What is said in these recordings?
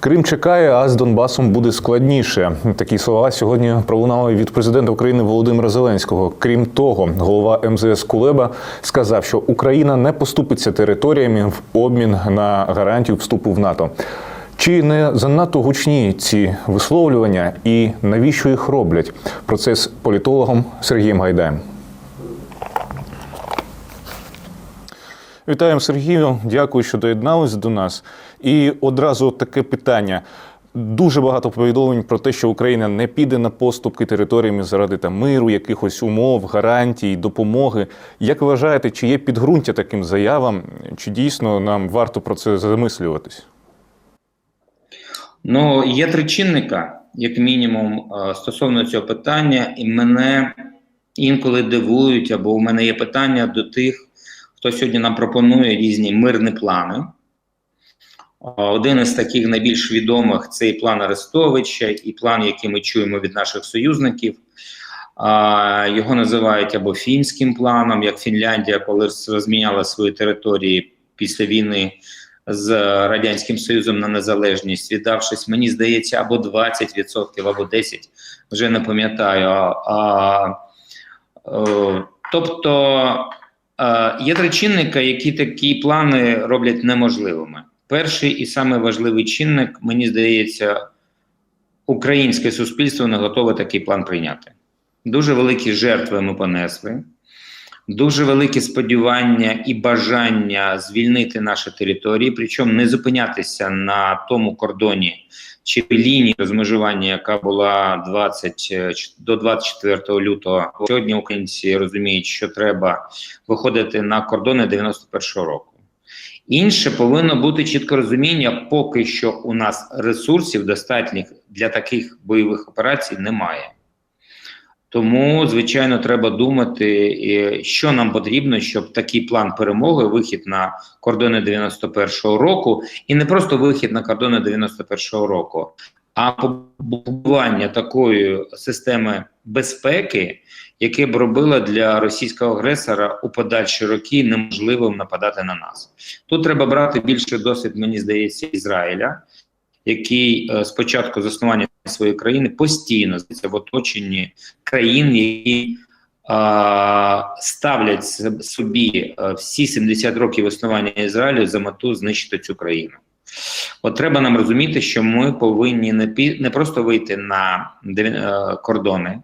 Крим чекає, а з Донбасом буде складніше. Такі слова сьогодні пролунали від президента України Володимира Зеленського. Крім того, голова МЗС Кулеба сказав, що Україна не поступиться територіями в обмін на гарантію вступу в НАТО. Чи не занадто гучні ці висловлювання і навіщо їх роблять? Про це з політологом Сергієм Гайдаєм. Вітаємо Сергію. Дякую, що доєдналися до нас. І одразу таке питання. Дуже багато повідомлень про те, що Україна не піде на поступки територіями заради там, миру, якихось умов, гарантій, допомоги. Як вважаєте, чи є підґрунтя таким заявам? Чи дійсно нам варто про це замислюватись? Ну, є три чинника, як мінімум, стосовно цього питання, і мене інколи дивують, або у мене є питання до тих, хто сьогодні нам пропонує різні мирні плани. Один із таких найбільш відомих це і план Арестовича, і план, який ми чуємо від наших союзників. Його називають або фінським планом, як Фінляндія, коли розміняла свої території після війни з Радянським Союзом на незалежність, віддавшись, мені здається, або 20%, або 10%, вже не пам'ятаю. Тобто є три чинника, які такі плани роблять неможливими. Перший і самий важливий чинник, мені здається, українське суспільство не готове такий план прийняти. Дуже великі жертви ми понесли. Дуже великі сподівання і бажання звільнити наші території, причому не зупинятися на тому кордоні чи лінії розмежування, яка була 20, е, до 24 лютого. Сьогодні українці розуміють, що треба виходити на кордони 91-го року. Інше повинно бути чітке розуміння, поки що у нас ресурсів достатніх для таких бойових операцій немає. Тому, звичайно, треба думати, що нам потрібно, щоб такий план перемоги, вихід на кордони 91-го року, і не просто вихід на кордони 91-го року, а побудування такої системи безпеки, яке б робило для російського агресора у подальші роки неможливим нападати на нас. Тут треба брати більше досвід, мені здається, Ізраїля який е, спочатку заснування своєї країни постійно в оточенні країн, які е, ставлять собі е, всі 70 років існування Ізраїлю за мету знищити цю країну. От треба нам розуміти, що ми повинні не пі не просто вийти на е, кордони,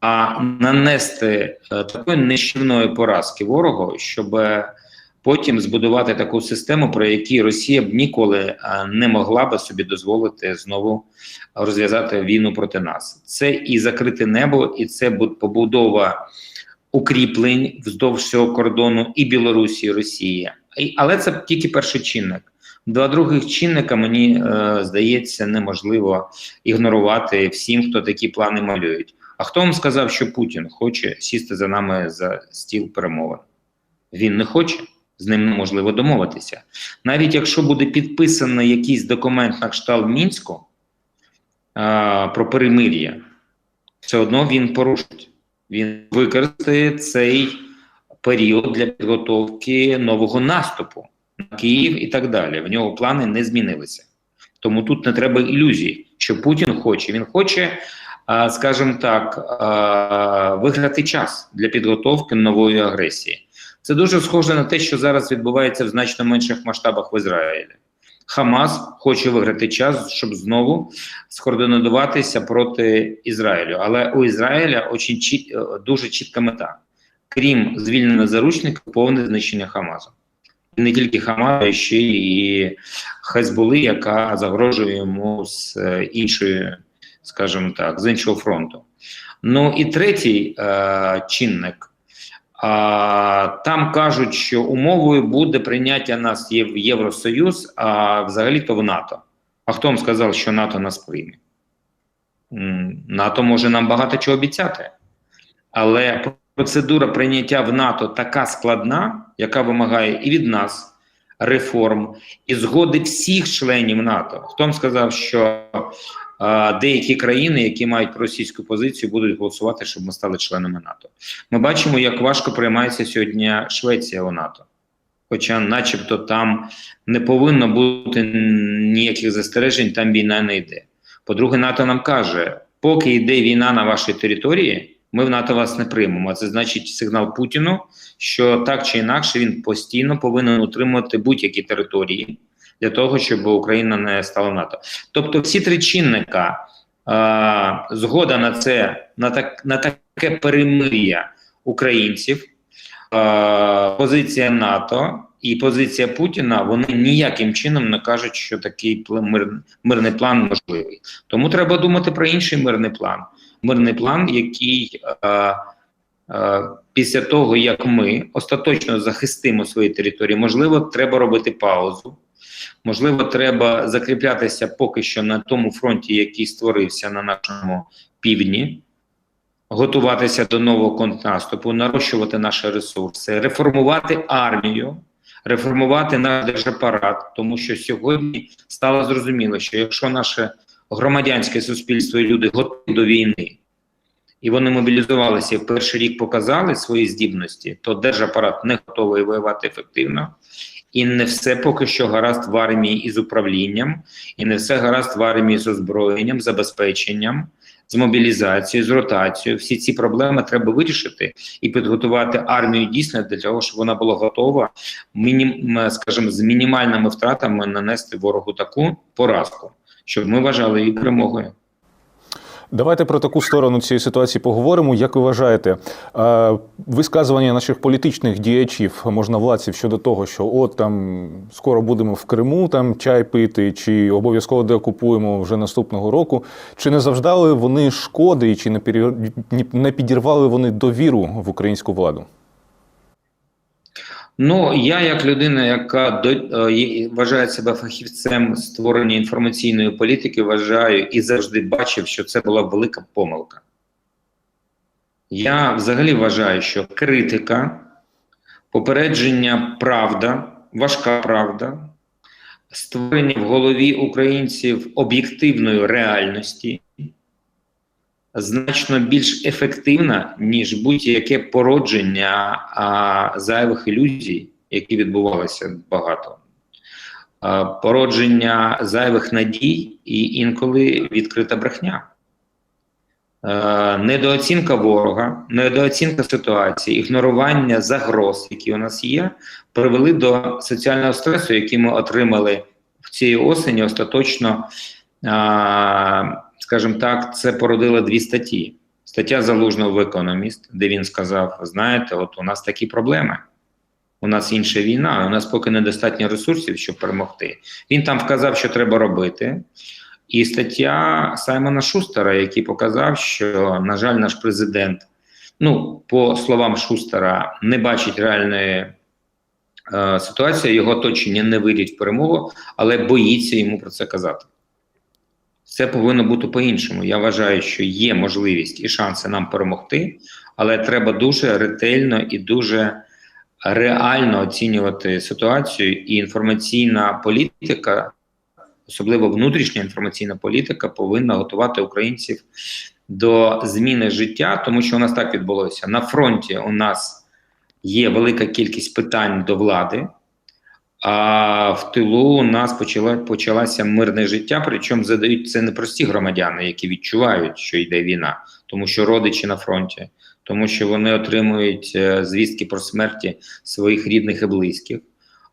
а нанести е, такої нищівної поразки ворогу, щоб потім збудувати таку систему, про яку Росія б ніколи е, не могла би собі дозволити знову розв'язати війну проти нас. Це і закрите небо, і це побудова укріплень вздовж цього кордону і Білорусі, і Росії. Але це тільки перший чинник. Два других чинника, мені е, здається, неможливо ігнорувати всім, хто такі плани малюють. А хто вам сказав, що Путін хоче сісти за нами за стіл перемовин? Він не хоче з ним неможливо домовитися. Навіть якщо буде підписаний якийсь документ на кшталт Мінську а, про перемир'я, все одно він порушить. Він використає цей період для підготовки нового наступу на Київ і так далі. В нього плани не змінилися. Тому тут не треба ілюзій, що Путін хоче. Він хоче, скажімо так, виграти час для підготовки нової агресії. Це дуже схоже на те, що зараз відбувається в значно менших масштабах в Ізраїлі. Хамас хоче виграти час, щоб знову скоординуватися проти Ізраїлю. Але у Ізраїля очень чіт, дуже чітка мета, крім звільнення заручників, повне знищення Хамасу. І не тільки Хамасу, а ще і Хезболи, яка загрожує йому з іншої, скажімо так, з іншого фронту. Ну і третій е, чинник. Там кажуть, що умовою буде прийняття нас в Євросоюз, а взагалі-то в НАТО. А хто вам сказав, що НАТО нас прийме? НАТО може нам багато чого обіцяти, але процедура прийняття в НАТО така складна, яка вимагає і від нас реформ, і згоди всіх членів НАТО. Хто вам сказав, що деякі країни, які мають російську позицію, будуть голосувати, щоб ми стали членами НАТО. Ми бачимо, як важко приймається сьогодні Швеція у НАТО. Хоча, начебто, там не повинно бути ніяких застережень, там війна не йде. По-друге, НАТО нам каже, поки йде війна на вашій території, ми в НАТО вас не приймемо. А Це значить сигнал Путіну, що так чи інакше він постійно повинен утримувати будь-які території для того, щоб Україна не стала НАТО. Тобто, всі три чинника е, згода на це, на так на таке перемир'я українців, е, позиція НАТО і позиція Путіна, вони ніяким чином не кажуть, що такий мир, мирний план можливий. Тому треба думати про інший мирний план. Мирний план, який е, після того, як ми остаточно захистимо свої території, можливо, треба робити паузу. Можливо, треба закріплятися поки що на тому фронті, який створився на нашому півдні, готуватися до нового контрнаступу, нарощувати наші ресурси, реформувати армію, реформувати наш держапарат, тому що сьогодні стало зрозуміло, що якщо наше громадянське суспільство і люди готові до війни, і вони мобілізувалися і в перший рік показали свої здібності, то держапарат не готовий воювати ефективно. І не все поки що гаразд в армії із управлінням, і не все гаразд в армії з озброєнням, забезпеченням, з мобілізацією, з ротацією. Всі ці проблеми треба вирішити і підготувати армію дійсно для того, щоб вона була готова, мінім, скажімо, з мінімальними втратами нанести ворогу таку поразку, щоб ми вважали її перемогою. Давайте про таку сторону цієї ситуації поговоримо. Як ви вважаєте, е, висказування наших політичних діячів, можновладців щодо того, що от там скоро будемо в Криму там чай пити, чи обов'язково деокупуємо вже наступного року, чи не завждали вони шкоди, чи не підірвали вони довіру в українську владу? Ну, я, як людина, яка до, е, вважає себе фахівцем створення інформаційної політики, вважаю і завжди бачив, що це була велика помилка. Я взагалі вважаю, що критика, попередження правда, важка правда, створення в голові українців об'єктивної реальності значно більш ефективна, ніж будь-яке породження а, зайвих ілюзій, які відбувалися багато. Породження зайвих надій і інколи відкрита брехня. Недооцінка ворога, недооцінка ситуації, ігнорування загроз, які у нас є, привели до соціального стресу, який ми отримали в цій осені остаточно. Скажімо так, це породило дві статті. Стаття Залужного в Економіст, де він сказав: знаєте, от у нас такі проблеми. У нас інша війна, у нас поки недостатньо ресурсів, щоб перемогти. Він там вказав, що треба робити. І стаття Саймона Шустера, який показав, що, на жаль, наш президент, ну, по словам Шустера, не бачить реальної е, ситуації, його оточення не вірять в перемогу, але боїться йому про це казати. Це повинно бути по-іншому. Я вважаю, що є можливість і шанси нам перемогти, але треба дуже ретельно і дуже реально оцінювати ситуацію. І інформаційна політика, особливо внутрішня інформаційна політика, повинна готувати українців до зміни життя, тому що у нас так відбулося. На фронті у нас є велика кількість питань до влади. А в тилу у нас почала почалося мирне життя. Причому задають це не прості громадяни, які відчувають, що йде війна, тому що родичі на фронті, тому що вони отримують е, звістки про смерті своїх рідних і близьких.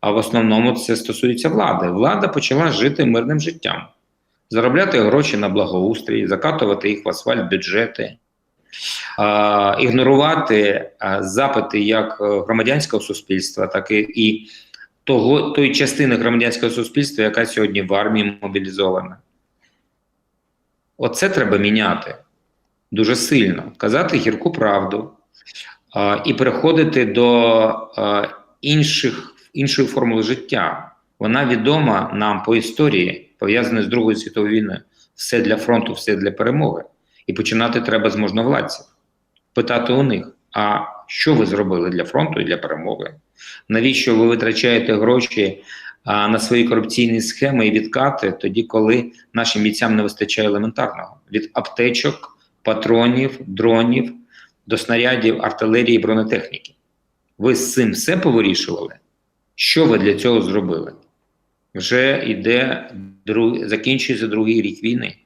А в основному це стосується влади. Влада почала жити мирним життям, заробляти гроші на благоустрій, закатувати їх в асфальт бюджети. Ігнорувати запити як е, громадянського суспільства, так і, і того, тої частини громадянського суспільства, яка сьогодні в армії мобілізована. Оце треба міняти дуже сильно, казати гірку правду а, і переходити до а, інших, іншої формули життя. Вона відома нам по історії, пов'язана з Другою світовою війною. Все для фронту, все для перемоги. І починати треба з можновладців. Питати у них, а що ви зробили для фронту і для перемоги? Навіщо ви витрачаєте гроші а, на свої корупційні схеми і відкати, тоді, коли нашим бійцям не вистачає елементарного від аптечок, патронів, дронів до снарядів, артилерії, бронетехніки? Ви з цим все повирішували? Що ви для цього зробили? Вже йде друг... закінчується другий рік війни.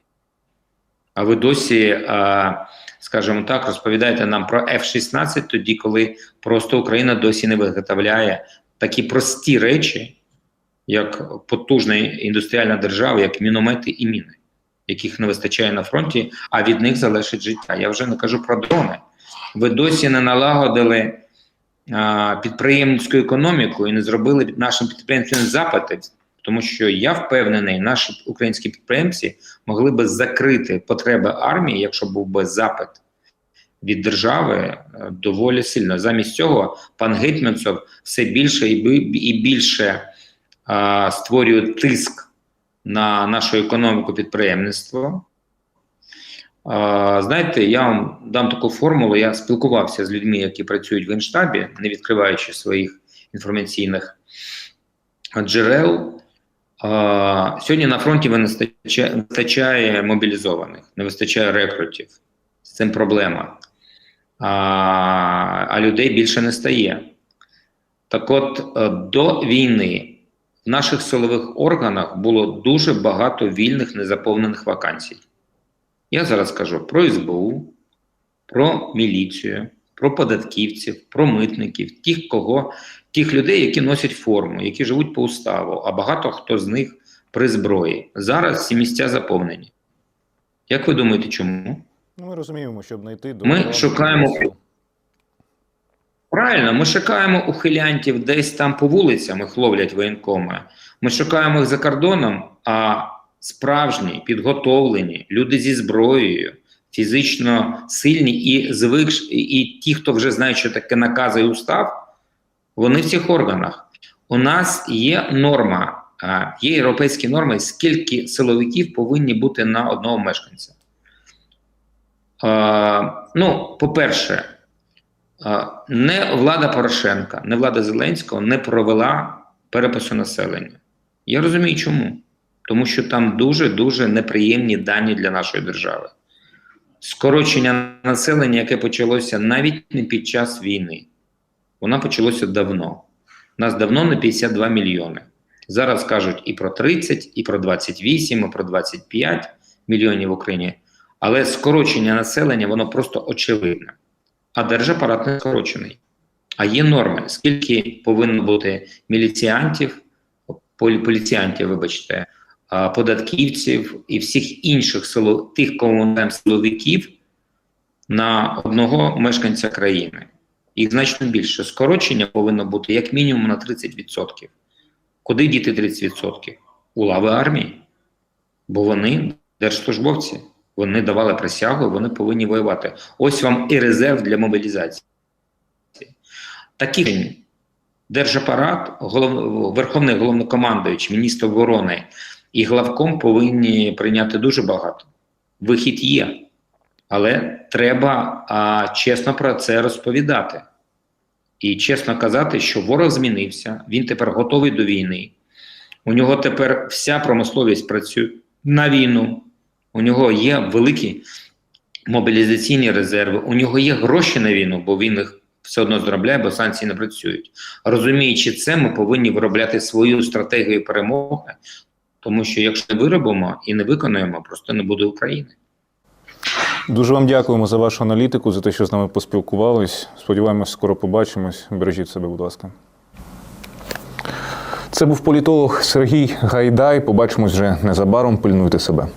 А ви досі, а, скажімо так, розповідаєте нам про F-16, тоді, коли просто Україна досі не виготовляє такі прості речі, як потужна індустріальна держава, як міномети і міни, яких не вистачає на фронті, а від них залежить життя. Я вже не кажу про дрони. Ви досі не налагодили а, підприємницьку економіку і не зробили нашим підприємцям запити, тому що я впевнений, наші українські підприємці могли би закрити потреби армії, якщо був би запит від держави е, доволі сильно. Замість цього пан Гетьманцев все більше і більше а, створює тиск на нашу економіку підприємництво. А, знаєте, я вам дам таку формулу. Я спілкувався з людьми, які працюють в Генштабі, не відкриваючи своїх інформаційних джерел. Сьогодні на фронті не вистачає мобілізованих, не вистачає рекрутів. З цим проблема. А, а людей більше не стає. Так от, е, до війни в наших силових органах було дуже багато вільних незаповнених вакансій. Я зараз кажу про СБУ, про міліцію, про податківців, про митників, тих, кого, тих людей, які носять форму, які живуть по уставу, а багато хто з них при зброї. Зараз ці місця заповнені. Як ви думаєте, чому? Ну, ми розуміємо, щоб знайти до Ми шукаємо- Правильно, ми шукаємо ухилянтів десь там по вулицям, їх ловлять воєнкоми. Ми шукаємо їх за кордоном, а справжні, підготовлені, люди зі зброєю, фізично сильні і звикш, і, ті, хто вже знає, що таке накази і устав, вони в цих органах. У нас є норма, є європейські норми, скільки силовиків повинні бути на одного мешканця. Ну, по-перше, не влада Порошенка, не влада Зеленського не провела перепису населення. Я розумію, чому. Тому що там дуже-дуже неприємні дані для нашої держави. Скорочення населення, яке почалося навіть не під час війни, воно почалося давно. Нас давно не 52 мільйони. Зараз кажуть і про 30, і про 28, і про 25 мільйонів в Україні. Але скорочення населення, воно просто очевидне а держапарат не скорочений. А є норми, скільки повинно бути міліціантів, полі- поліціантів, вибачте, податківців і всіх інших село, тих, кого ми силовиків на одного мешканця країни. Їх значно більше. Скорочення повинно бути як мінімум на 30%. Куди діти 30%? У лави армії. Бо вони держслужбовці. Вони давали присягу, вони повинні воювати. Ось вам і резерв для мобілізації. Такий держапарат, голов... Верховний головнокомандуючий, міністр оборони і главком повинні прийняти дуже багато. Вихід є, але треба а, чесно про це розповідати. І чесно казати, що ворог змінився, він тепер готовий до війни. У нього тепер вся промисловість працює на війну. У нього є великі мобілізаційні резерви, у нього є гроші на війну, бо він їх все одно зробляє, бо санкції не працюють. Розуміючи це, ми повинні виробляти свою стратегію перемоги, тому що якщо не виробимо і не виконуємо, просто не буде України. Дуже вам дякуємо за вашу аналітику, за те, що з нами поспілкувались. Сподіваємось, скоро побачимось. Бережіть себе, будь ласка. Це був політолог Сергій Гайдай. Побачимось вже незабаром. Пильнуйте себе.